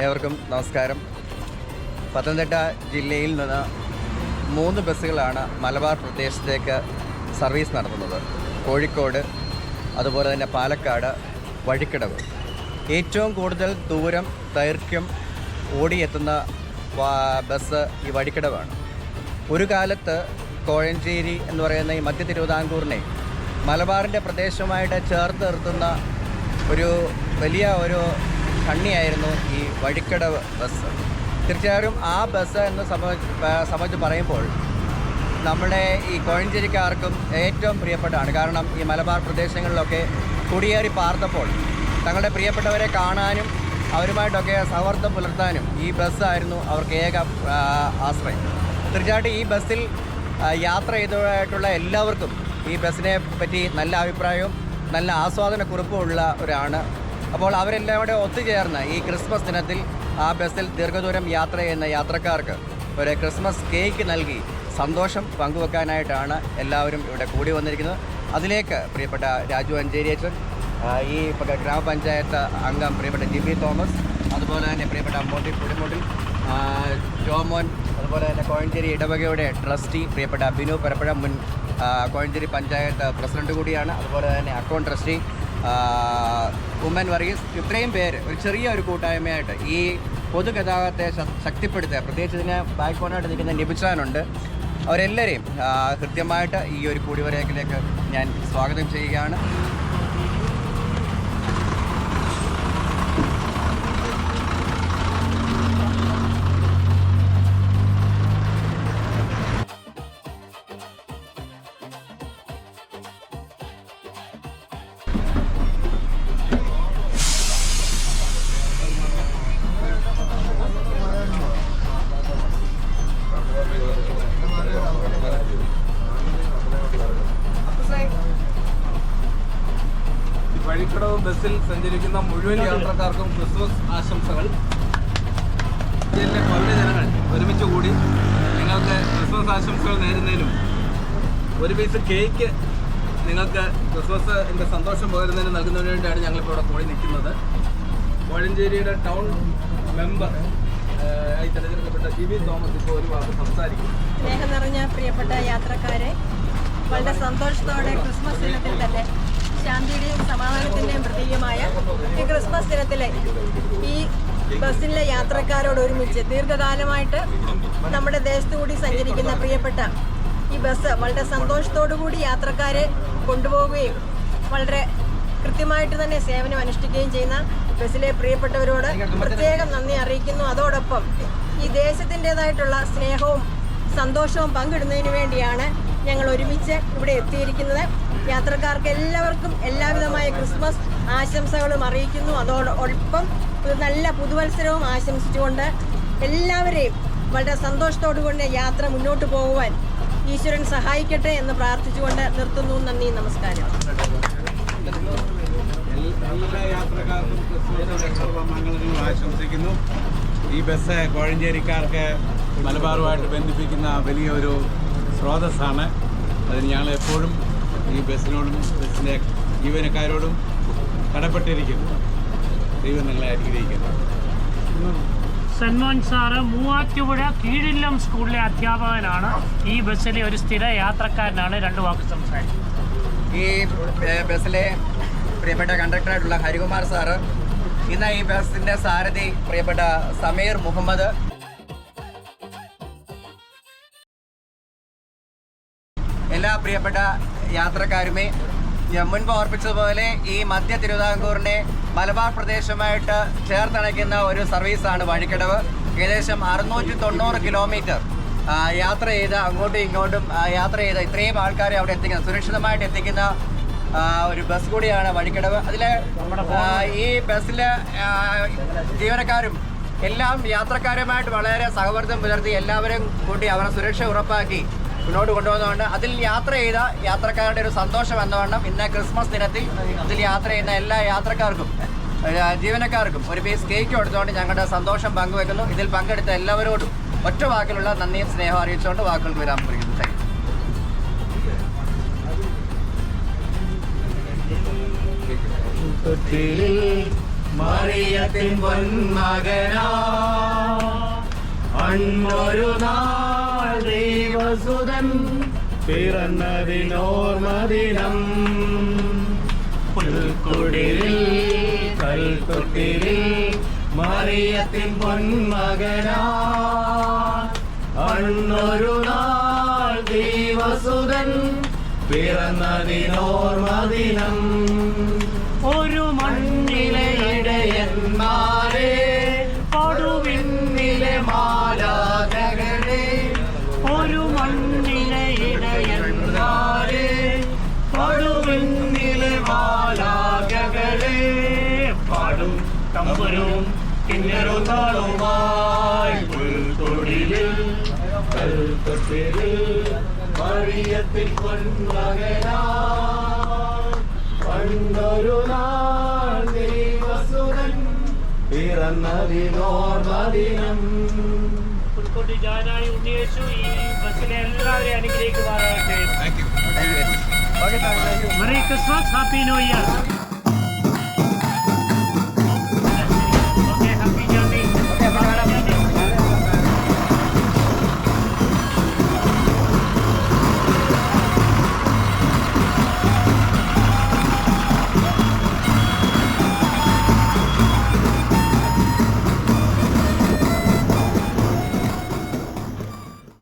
ഏവർക്കും നമസ്കാരം. പത്തനംതിട്ട ജില്ലയിൽ നിന്ന് മൂന്ന് ബസ്സുകളാണ് മലബാർ പ്രദേശത്തേക്ക് സർവീസ് നടത്തുന്നത്. കോഴിക്കോട് അതുപോലെ തന്നെ പാലക്കാട് വഴിക്കടവ്. ഏറ്റവും കൂടുതൽ ദൂരം ദൈർഘ്യം ഓടിയെത്തുന്ന ബസ് ഈ വഴിക്കടവാണ്. ഒരു കാലത്ത് കോഴഞ്ചേരി എന്ന് പറയുന്ന ഈ മധ്യ തിരുവിതാംകൂറിനെ മലബാറിന്റെ പ്രദേശമായിട്ട് ചേർത്ത് നിർത്തുന്ന ഒരു വലിയ ഒരു കണ്ണിയായിരുന്നു ഈ വഴിക്കട ബസ്. തീർച്ചയായും ആ ബസ് എന്ന് സംബന്ധിച്ച് പറയുമ്പോൾ നമ്മുടെ ഈ കോഴഞ്ചേരിക്കാർക്കും ഏറ്റവും പ്രിയപ്പെട്ടതാണ്. കാരണം ഈ മലബാർ പ്രദേശങ്ങളിലൊക്കെ കുടിയേറി പാർത്തപ്പോൾ തങ്ങളുടെ പ്രിയപ്പെട്ടവരെ കാണാനും അവരുമായിട്ടൊക്കെ സൗഹൃദം പുലർത്താനും ഈ ബസ്സായിരുന്നു അവർക്ക് ഏക ആശ്രയം. തീർച്ചയായിട്ടും ഈ ബസ്സിൽ യാത്ര ചെയ്തതായിട്ടുള്ള എല്ലാവർക്കും ഈ ബസ്സിനെ പറ്റി നല്ല അഭിപ്രായവും നല്ല ആസ്വാദന കുറിപ്പുമുള്ള ഒരാണ് അപ്പോൾ അവരെല്ലാം കൂടെ ഒത്തുചേർന്ന് ഈ ക്രിസ്മസ് ദിനത്തിൽ ആ ബസ്സിൽ ദീർഘദൂരം യാത്ര ചെയ്യുന്ന യാത്രക്കാർക്ക് ഒരു ക്രിസ്മസ് കേക്ക് നൽകി സന്തോഷം പങ്കുവെക്കാനായിട്ടാണ് എല്ലാവരും ഇവിടെ കൂടി വന്നിരിക്കുന്നത്. അതിലേക്ക് പ്രിയപ്പെട്ട രാജു അഞ്ചേരിയച്ചൻ ഈ ഗ്രാമപഞ്ചായത്ത് അംഗം പ്രിയപ്പെട്ട ജി ജിബി തോമസ് അതുപോലെ തന്നെ പ്രിയപ്പെട്ട അമ്പോട്ടി പുടിമുട്ടിൽ ജോമോൻ അതുപോലെ തന്നെ കോഴഞ്ചേരി ഇടവകയുടെ ട്രസ്റ്റി പ്രിയപ്പെട്ട ബിനു പരപ്പഴ മുൻ കോഴഞ്ചേരി പഞ്ചായത്ത് പ്രസിഡന്റ് കൂടിയാണ്. അതുപോലെ തന്നെ അക്കൗണ്ട് ട്രസ്റ്റി ഉമ്മൻ വർഗീസ് ഇത്രയും പേര് ഒരു ചെറിയ ഒരു കൂട്ടായ്മയായിട്ട് ഈ പൊതുഗതാഗതത്തെ ശക്തിപ്പെടുത്തുക പ്രത്യേകിച്ച് ഇതിന് ബാക്ക് ബോണായിട്ട് നിൽക്കുന്ന നിബിച്ചാനുണ്ട് അവരെല്ലാവരെയും കൃത്യമായിട്ട് ഈ ഒരു കൂടിവരേക്കിലേക്ക് ഞാൻ സ്വാഗതം ചെയ്യുകയാണ്. ബസ്സിൽ സഞ്ചരിക്കുന്ന മുഴുവൻ യാത്രക്കാർക്കും ക്രിസ്മസ് ആശംസകൾ. ജില്ലയിലെ പൗരജനങ്ങൾ ഒരുമിച്ച് കൂടി നിങ്ങൾക്ക് ക്രിസ്മസ് ആശംസകൾ നേരുന്നതിനും ഒരു പീസ് കേക്ക് നിങ്ങൾക്ക് ക്രിസ്മസിന്റെ സന്തോഷം പകരുന്നതിന് നൽകുന്നതിന് വേണ്ടിയാണ് ഞങ്ങളിപ്പോൾ ഇവിടെ കൂടി നിൽക്കുന്നത്. കോഴഞ്ചേരിയുടെ ടൗൺ മെമ്പർ ആയി തെരഞ്ഞെടുക്കപ്പെട്ട ജി വി തോമസ് ഇപ്പോൾ ഒരു വാക്ക് സംസാരിക്കും. സ്നേഹം നിറഞ്ഞ പ്രിയപ്പെട്ട യാത്രക്കാരെ വളരെ സന്തോഷത്തോടെ ക്രിസ്മസ് ദിനത്തിൽ തന്നെ ശാന്തിയുടെയും സമാധാനത്തിന്റെയും പ്രതീകമായ ഈ ക്രിസ്മസ് ദിനത്തിലെ ഈ ബസ്സിലെ യാത്രക്കാരോട് ഒരുമിച്ച് ദീർഘകാലമായിട്ട് നമ്മുടെ ദേശത്തു കൂടി സഞ്ചരിക്കുന്ന പ്രിയപ്പെട്ട ഈ ബസ് വളരെ സന്തോഷത്തോടു കൂടി യാത്രക്കാരെ കൊണ്ടുപോവുകയും വളരെ കൃത്യമായിട്ട് തന്നെ സേവനം അനുഷ്ഠിക്കുകയും ചെയ്യുന്ന ബസ്സിലെ പ്രിയപ്പെട്ടവരോട് പ്രത്യേകം നന്ദി അറിയിക്കുന്നു. അതോടൊപ്പം ഈ ദേശത്തിന്റെതായിട്ടുള്ള സ്നേഹവും സന്തോഷവും പങ്കിടുന്നതിന് വേണ്ടിയാണ് ഞങ്ങൾ ഒരുമിച്ച് ഇവിടെ എത്തിയിരിക്കുന്നത്. യാത്രക്കാർക്ക് എല്ലാവർക്കും എല്ലാവിധമായ ക്രിസ്മസ് ആശംസകളും അറിയിക്കുന്നു. അതോടൊപ്പം നല്ല പുതുവത്സരവും ആശംസിച്ചുകൊണ്ട് എല്ലാവരെയും വളരെ സന്തോഷത്തോടു കൊണ്ട് യാത്ര മുന്നോട്ട് പോകുവാൻ ഈശ്വരൻ സഹായിക്കട്ടെ എന്ന് പ്രാർത്ഥിച്ചുകൊണ്ട് നിർത്തുന്നു. നന്ദി നമസ്കാരം. എല്ലാ സർവമംഗളങ്ങൾ ആശംസിക്കുന്നു. ഈ ബസ് കോഴഞ്ചേരിക്കാർക്ക് മലബാറുമായിട്ട് ബന്ധിപ്പിക്കുന്ന വലിയൊരു സ്രോതസ്സാണ്. അതിന് ഞങ്ങൾ എപ്പോഴും ഈ ബസ്സിനോടും ബസ്സിന്റെ ജീവനക്കാരോടും കടപ്പെട്ടിരിക്കുന്നു. ദൈവം നിങ്ങളെ അനുഗ്രഹിക്കുന്നു സന്മോൻ സാറ് മൂവാറ്റുപുഴ കീഴില്ലം സ്കൂളിലെ അധ്യാപകനാണ്. ഈ ബസ്സിലെ ഒരു സ്ഥിര യാത്രക്കാരനാണ്. രണ്ട് വാക്ക് സംസാരിക്കുന്നത് ഈ ബസ്സിലെ പ്രിയപ്പെട്ട കണ്ടക്ടറായിട്ടുള്ള ഹരികുമാർ സാറ് ഇന്ന് ഈ ബസ്സിന്റെ സാരഥി പ്രിയപ്പെട്ട സമീർ മുഹമ്മദ്. എല്ലാ പ്രിയപ്പെട്ട യാത്രക്കാരുമേ മുൻപ് ഓർപ്പിച്ചതുപോലെ ഈ മധ്യ തിരുവിതാംകൂറിനെ മലബാർ പ്രദേശമായിട്ട് ചേർത്തണയ്ക്കുന്ന ഒരു സർവീസാണ് വഴിക്കടവ്. ഏകദേശം അറുന്നൂറ്റി തൊണ്ണൂറ് കിലോമീറ്റർ യാത്ര ചെയ്ത് അങ്ങോട്ടും ഇങ്ങോട്ടും യാത്ര ചെയ്ത് ഇത്രയും ആൾക്കാരെ അവിടെ എത്തിക്കുന്ന സുരക്ഷിതമായിട്ട് എത്തിക്കുന്ന ഒരു ബസ് കൂടിയാണ് വഴിക്കടവ്. അതിൽ ഈ ബസ്സിൽ ജീവനക്കാരും എല്ലാം യാത്രക്കാരുമായിട്ട് വളരെ സഹവർദ്ദം പുലർത്തി എല്ലാവരും കൂട്ടി അവരുടെ സുരക്ഷ ഉറപ്പാക്കി. മുന്നോട്ട് കൊണ്ടുപോകുന്നതുകൊണ്ട് അതിൽ യാത്ര ചെയ്ത യാത്രക്കാരുടെ ഒരു സന്തോഷം എന്നവണ്ണം ഇന്ന് ക്രിസ്മസ് ദിനത്തിൽ അതിൽ യാത്ര ചെയ്യുന്ന എല്ലാ യാത്രക്കാർക്കും ജീവനക്കാർക്കും ഒരു പീസ് കേക്ക് കൊടുത്തുകൊണ്ട് ഞങ്ങളുടെ സന്തോഷം പങ്കുവെക്കുന്നു. ഇതിൽ പങ്കെടുത്ത എല്ലാവരോടും ഒറ്റ വാക്കിലുള്ള നന്ദിയും സ്നേഹം അറിയിച്ചുകൊണ്ട് വാക്കുകൾ വരാൻ പറയുന്നു താങ്ക് യു മറിയത്തിൻ ദൈവസുതൻ പിറന്നതിനോർമദിനം പുൽക്കുടിലിൽ കൽത്തൊട്ടിലിൽ മറിയത്തിൻ പൊന്മകനാ. അന്നൊരു നാൾ ദൈവസുതൻ പിറന്നതിനോർമദിനം തമ്പുരും കിന്നരും താളുമായി തൊഴിലിൽ വഴിയത്തിൽ മറിയത്തിൻ പണ്ടൊരു നാൾ ദൈവസുരൻ പിറന്നതിനോർമദിനം പുൽക്കൊട്ടി ജാനായി ഉണ്ണിയേശു ഈ ബസ്സിലെ എല്ലാവരെയും അനുഗ്രഹിക്കുമാറാകട്ടെ. Merry Christmas happy new year.